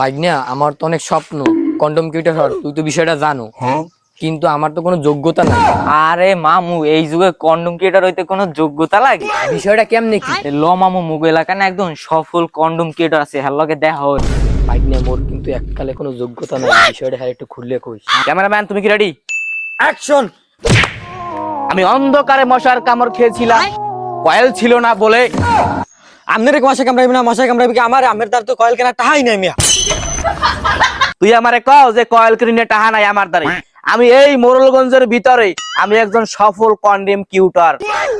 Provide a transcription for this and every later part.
ভাগ্না আমার তো অনেক স্বপ্ন। কন্ডম কিউটার হওয়ার তুই তো বিষয়টা জানো। কিন্তু আমার তো কোনো যোগ্যতা নাই। আরে মামু এই যুগে কন্ডম ক্রিয়েটার হইতে কোনো যোগ্যতা লাগে? বিষয়টা কেমনে কি? ল মামু মুগ এলাকা না একদম সফল কন্ডম ক্রিয়েটার আছে হ্যার লগে দেখা হল ভাগ্না মোর কিন্তু এককালে কোনো যোগ্যতা নাই। বিষয়টা হ্যাঁ একটু খুললে কইস ক্যামেরাম্যান তুমি কি রেডি অ্যাকশন আমি অন্ধকারে মশার কামড় খেয়েছিলাম। কয়েল ছিল না বলে। আপনার মশা কামড়াইবি না মশা কামড়াইবি কি আমার? আমের তার তো কয়েল কেনা টাহাই নাই মিয়া। তুই আমারে কও যে কয়েল ক্রিনে টাহা নাই আমার দ্বারে। আমি এই মোরলগঞ্জের ভিতরে আমি একজন সফল কন্ডেম কিউটার।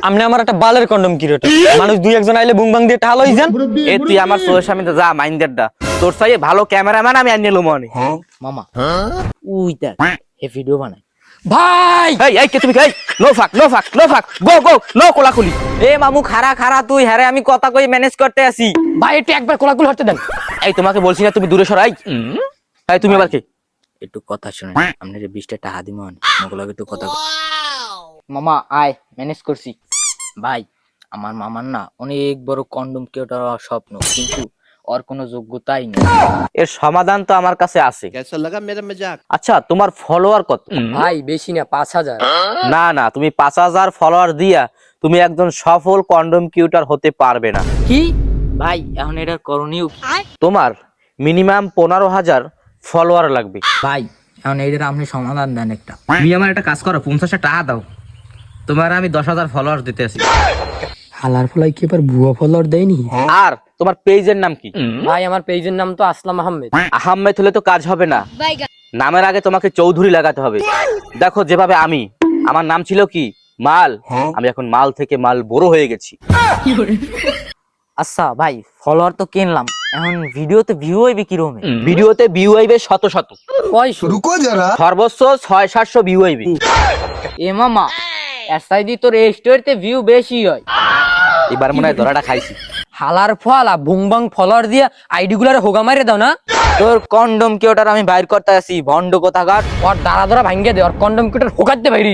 আমি আমার একটা বালের কন্ডম কিউটার মানুষ দুই একজন আইলে বুং বাং দিয়ে টাহা লই যান এ তুই আমার চোখের সামনে যা মাইন্ডের দা। তোর সাথে ভালো ক্যামেরাম্যান আমি আনিয়ে মনে মামা উই দেখ হে ভিডিও বানাই ভাই! এই এই কে তুমি? এই নো ফাক নো ফাক নো ফাক গো গো নো কোলাকুলি। এ মামু খারা খারা তুই হ্যারে আমি কথা কই ম্যানেজ করতে আসি ভাই একটু একবার কোলাকুল হতে দেন। এই তোমাকে বলছি না তুমি দূরে সরাই। এই তুমি আবার কি? একটু কথা শুনে আপনি যে বিশটা টাকা দিমন ওগুলো একটু কথা মামা আয় ম্যানেজ করছি। ভাই আমার মামার না অনেক বড় কন্ডম কেউটার স্বপ্ন কিন্তু ওর কোনো যোগ্যতাই নেই। এর সমাধান তো আমার কাছে আছে। আচ্ছা তোমার ফলোয়ার কত? ভাই বেশি না পাঁচ হাজার। না না তুমি পাঁচ হাজার ফলোয়ার দিয়া তুমি একজন সফল কন্ডম কিউটার হতে পারবে না। কি? ভাই এখন এটা করণীয় কি? তোমার মিনিমাম পনেরো হাজার ফলোয়ার লাগবে। ভাই এখন এইটার আপনি সমাধান দেন একটা। তুমি আমার একটা কাজ করো পঞ্চাশটা টাকা দাও। তোমার আমি দশ হাজার ফলোয়ার দিতে আসি হালার ফলাই কি এবার ভুয়া ফলোয়ার দেয়নি? আর তোমার পেজের নাম কি? ভাই আমার পেজের নাম তো আসলাম আহমেদ। আহমেদ হলে তো কাজ হবে না। নামের আগে তোমাকে চৌধুরী লাগাতে হবে। দেখো যেভাবে আমি আমার নাম ছিল কি? মাল। আমি এখন মাল থেকে মাল বড় হয়ে গেছি। আচ্ছা ভাই ফলোয়ার তো কিনলাম। এখন ভিডিওতে ভিউ হইবে কীরকম ভিডিওতে ভিউ হইবে শত শত। কয়শো সর্বোচ্চ ছয় সাতশো ভিউ হইবে। এ মামা এসআইডি তোর এই স্টোরিতে ভিউ বেশি হয়। এবার মনে হয় ধরাটা খাইছি। হালার ফলা বুং বাং ফলর দিয়া আইডি গুলার হোগা মারে দাও না। তোর কন্ডম কি ওটার আমি বাইর করতে আসি? ভন্ড কোথাকার? ওর দাঁড়া ধরা ভাঙ্গে দে ওর কন্ডম কি ওটার হোগাতে বাইরে